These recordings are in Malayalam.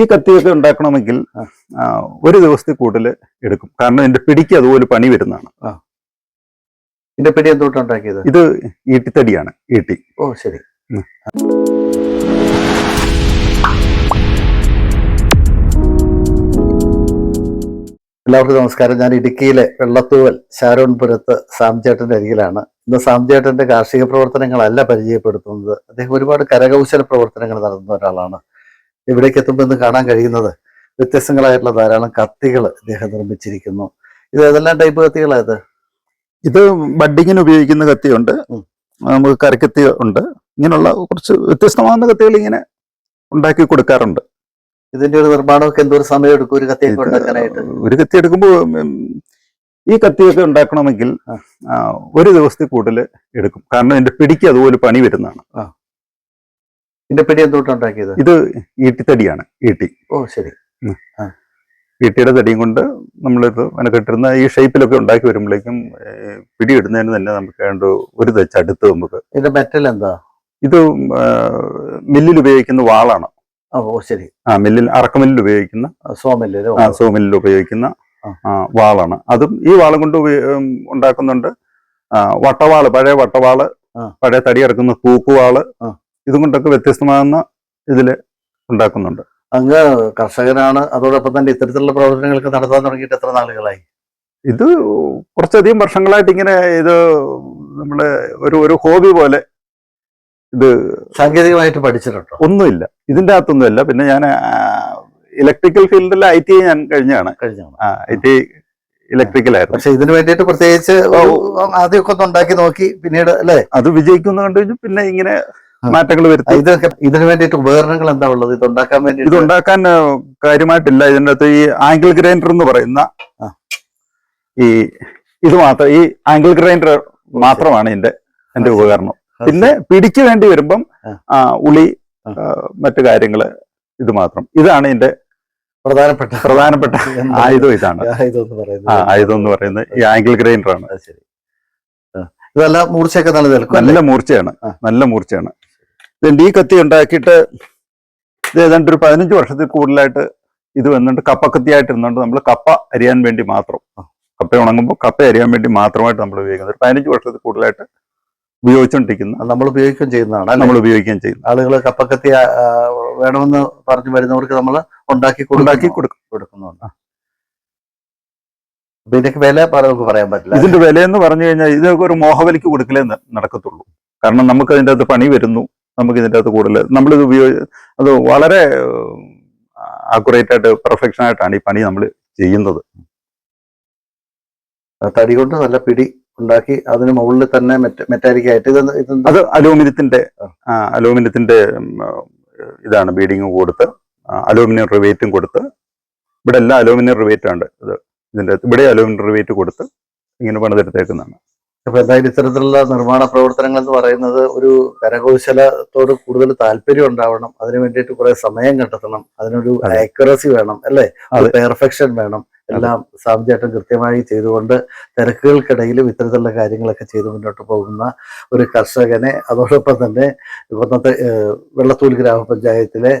ഈ കത്തിയൊക്കെ ഉണ്ടാക്കണമെങ്കിൽ ഒരു ദിവസത്തിൽ കൂടുതൽ എടുക്കും. കാരണം എന്റെ പിടിക്ക് അതുപോലെ പണി വരുന്നതാണ്. ഇതിന്റെ പിടി എന്തുകൊണ്ട് ഉണ്ടാക്കിയത്? ഇത് ഈട്ടിത്തടിയാണ് ഈട്ടി. ഓ ശരി. എല്ലാവർക്കും നമസ്കാരം. ഞാൻ ഇടുക്കിയിലെ വെള്ളത്തൂവൽ ശാരോൺപുരത്ത് സാംചേട്ടന്റെ അരികിലാണ്. ഇന്ന് സാംചേട്ടന്റെ കാർഷിക പ്രവർത്തനങ്ങളല്ല പരിചയപ്പെടുത്തുന്നത്. അദ്ദേഹം ഒരുപാട് കരകൗശല പ്രവർത്തനങ്ങൾ നടത്തുന്ന ഒരാളാണ്. ഇവിടേക്ക് എത്തുമ്പോൾ ഇന്ന് കാണാൻ കഴിയുന്നത് വ്യത്യസ്തങ്ങളായിട്ടുള്ള ധാരാളം കത്തികൾ ഇദ്ദേഹം നിർമ്മിച്ചിരിക്കുന്നു. ഇത് ഏതെല്ലാം ടൈപ്പ് കത്തികളായത് ഇത്? ബഡ്ഡിങ്ങിന് ഉപയോഗിക്കുന്ന കത്തിയുണ്ട്. നമുക്ക് കരക്കത്തി ഉണ്ട്. ഇങ്ങനെയുള്ള കുറച്ച് വ്യത്യസ്തമാകുന്ന കത്തികൾ ഇങ്ങനെ ഉണ്ടാക്കി കൊടുക്കാറുണ്ട്. ഇതിന്റെ ഒരു നിർമ്മാണമൊക്കെ എന്തോ ഒരു സമയം എടുക്കും ഒരു കത്തിയൊക്കെ ഉണ്ടാക്കാനായിട്ട്? ഒരു കത്തി എടുക്കുമ്പോൾ ഈ കത്തിയൊക്കെ ഉണ്ടാക്കണമെങ്കിൽ ഒരു ദിവസത്തിൽ കൂടുതൽ എടുക്കും. കാരണം എന്റെ പിടിക്ക് അതുപോലെ പണി വരുന്നതാണ്. ഇതിന്റെ പിടി എന്തുകൊണ്ടുണ്ടാക്കിയത് ഇത് ഈട്ടിത്തടിയാണ് ഈട്ടി. ഓ ശരി. ഈട്ടിയുടെ തടിയും കൊണ്ട് നമ്മളിത് മെനക്കെട്ടിരുന്ന ഈ ഷേപ്പിലൊക്കെ ഉണ്ടാക്കി വരുമ്പോഴേക്കും പിടിയിടുന്നതിന് തന്നെ നമുക്ക് ഏതാണ്ട് ഒരു തെച്ച് അടുത്ത് നമുക്ക്. ഇതിന്റെ മെറ്റൽ എന്താ? ഇത് മില്ലിൽ ഉപയോഗിക്കുന്ന വാളാണ്. ഓ ശരി. ആ മില്ലിൽ അറക്കമില്ലിൽ ഉപയോഗിക്കുന്ന ആ സോമില്ലിൽ ഉപയോഗിക്കുന്ന വാളാണ്. അതും ഈ വാളും കൊണ്ട് ഉണ്ടാക്കുന്നുണ്ട്. വട്ടവാൾ പഴയ വട്ടവാൾ. പഴയ തടി ഇറക്കുന്ന തൂക്കുവാൾ. ഇതും കൊണ്ടൊക്കെ വ്യത്യസ്തമാകുന്ന ഇതിൽ ഉണ്ടാക്കുന്നുണ്ട്. അങ്ങ് കർഷകനാണ് അതോടൊപ്പം തന്നെ ഇത്തരത്തിലുള്ള പ്രവർത്തനങ്ങളൊക്കെ നടത്താൻ തുടങ്ങിയിട്ട് എത്ര നാളുകളായി? ഇത് കുറച്ചധികം വർഷങ്ങളായിട്ട് ഇങ്ങനെ ഇത് നമ്മുടെ ഒരു ഒരു ഹോബി പോലെ ഇത് സാങ്കേതികമായിട്ട് പഠിച്ചിട്ടുണ്ടോ? ഒന്നുമില്ല. ഇതിന്റെ അകത്തൊന്നുമില്ല പിന്നെ ഞാൻ ഇലക്ട്രിക്കൽ ഫീൽഡിൽ ഐ ടി ഞാൻ കഴിഞ്ഞാണ് കഴിഞ്ഞാണ് ഐ ടി ഇലക്ട്രിക്കലായിരുന്നു പക്ഷെ ഇതിനു വേണ്ടിയിട്ട് പ്രത്യേകിച്ച് ആദ്യമൊക്കെ ഒന്ന് ഉണ്ടാക്കി നോക്കി പിന്നീട് അല്ലേ? അത് വിജയിക്കുന്ന കണ്ടു കഴിഞ്ഞു പിന്നെ ഇങ്ങനെ ആ. മാറ്റങ്ങൾ വരുത്തി. ഇതൊക്കെ ഇതിനു വേണ്ടിയിട്ട് ഉപകരണങ്ങൾ എന്താ ഉള്ളത്? ഇത് ഉണ്ടാക്കാൻ ഇത് വേണ്ടിയിട്ട് ഉണ്ടാക്കാൻ കാര്യമായിട്ടില്ല. ഇതിന്റെ അകത്ത് ഈ ആംഗിൾ ഗ്രൈൻഡർ എന്ന് പറയുന്ന. ഈ ഇത് മാത്രം ഈ ആംഗിൾ ഗ്രൈൻഡർ മാത്രമാണ് ഇതിന്റെ എന്റെ ഉപകരണം. പിന്നെ പിടിക്ക് വേണ്ടി വരുമ്പം ഉളി മറ്റു കാര്യങ്ങൾ ഇത് മാത്രം. ഇതാണ് ഇതിന്റെ പ്രധാനപ്പെട്ട പ്രധാനപ്പെട്ട? ആയുധം ഇതാണ്. ആയുധം എന്ന് പറയുന്നത്. ഈ ആംഗിൾ ഗ്രൈൻഡർ ആണ്. ഇതെല്ലാം മൂർച്ചയൊക്കെ നല്ല നല്ല മൂർച്ചയാണ്. നല്ല മൂർച്ചയാണ്. ഇതിന്റെ ഈ കത്തി ഉണ്ടാക്കിയിട്ട് ഇത് ഏതാണ്ട് ഒരു പതിനഞ്ച് വർഷത്തിൽ കൂടുതലായിട്ട് ഇത് വന്നിട്ട് കപ്പക്കത്തിയായിട്ട് ഇരുന്നുകൊണ്ട് നമ്മൾ കപ്പ അരിയാൻ വേണ്ടി മാത്രം. കപ്പ ഉണങ്ങുമ്പോൾ കപ്പ അരിയാൻ വേണ്ടി മാത്രമായിട്ട് നമ്മൾ ഉപയോഗിക്കുന്നത്. ഒരു പതിനഞ്ച് വർഷത്തിൽ കൂടുതലായിട്ട് ഉപയോഗിച്ചുകൊണ്ടിരിക്കുന്ന നമ്മൾ ഉപയോഗിക്കുകയും ചെയ്യുന്നതാണ്? നമ്മൾ ഉപയോഗിക്കുകയും ചെയ്യുന്നു. ആളുകൾ കപ്പക്കത്തി വേണമെന്ന് പറഞ്ഞു വരുന്നവർക്ക് നമ്മൾ ഉണ്ടാക്കി ഉണ്ടാക്കി. കൊടുക്കും കൊടുക്കുന്നുണ്ട് ഇതിനൊക്കെ വില നമുക്ക് പറയാൻ പറ്റില്ല. ഇതിന്റെ വില എന്ന് പറഞ്ഞു കഴിഞ്ഞാൽ ഇതൊക്കെ ഒരു മോഹവലിക്ക് കൊടുക്കലേ നടക്കത്തുള്ളൂ. കാരണം നമുക്ക് അതിന്റെ അകത്ത് പണി വരുന്നു. നമുക്ക് ഇതിന്റെ അകത്ത് കൂടുതൽ നമ്മളിത് ഉപയോഗി അത് വളരെ ആക്യുറേറ്റ് ആയിട്ട് പെർഫെക്ഷൻ ആയിട്ടാണ് ഈ പണി നമ്മൾ ചെയ്യുന്നത്. തടി കൊണ്ട് നല്ല പിടി ഉണ്ടാക്കി അതിന് മുകളിൽ തന്നെ മെറ്റാലിക് ആയിട്ട് ഇത്? അത് അലൂമിനിയത്തിന്റെ അലൂമിനിയത്തിന്റെ ഇതാണ് ബീഡിങ് കൊടുത്ത് അലൂമിനിയം റിവേറ്റും കൊടുത്ത് ഇവിടെ എല്ലാം അലൂമിനിയം റിവേറ്റ് ആണ് ഇത്. ഇതിന്റെ ഇവിടെ അലൂമിനിയം റിവേറ്റ് കൊടുത്ത് ഇങ്ങനെ പണിതെടുത്തേക്കുന്നതാണ്. അപ്പൊ എന്തായാലും ഇത്തരത്തിലുള്ള നിർമ്മാണ പ്രവർത്തനങ്ങൾ എന്ന് പറയുന്നത് ഒരു കരകൗശലത്തോട് കൂടുതൽ താല്പര്യം ഉണ്ടാവണം. അതിന് വേണ്ടിയിട്ട് കുറെ സമയം കണ്ടെത്തണം. അതിനൊരു അതെ. ആക്യുറസി വേണം അല്ലേ. പെർഫെക്ഷൻ വേണം. എല്ലാം സാംചേട്ടൻ കൃത്യമായി ചെയ്തുകൊണ്ട് തിരക്കുകൾക്കിടയിലും ഇത്തരത്തിലുള്ള കാര്യങ്ങളൊക്കെ ചെയ്ത് മുന്നോട്ട് പോകുന്ന ഒരു കർഷകനെ അതോടൊപ്പം തന്നെ ഇന്നത്തെ വെള്ളത്തൂൽ ഗ്രാമപഞ്ചായത്തിലെ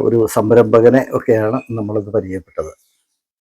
ഒരു സംരംഭകനെ ഒക്കെയാണ് നമ്മളിത് പരിചയപ്പെട്ടത്.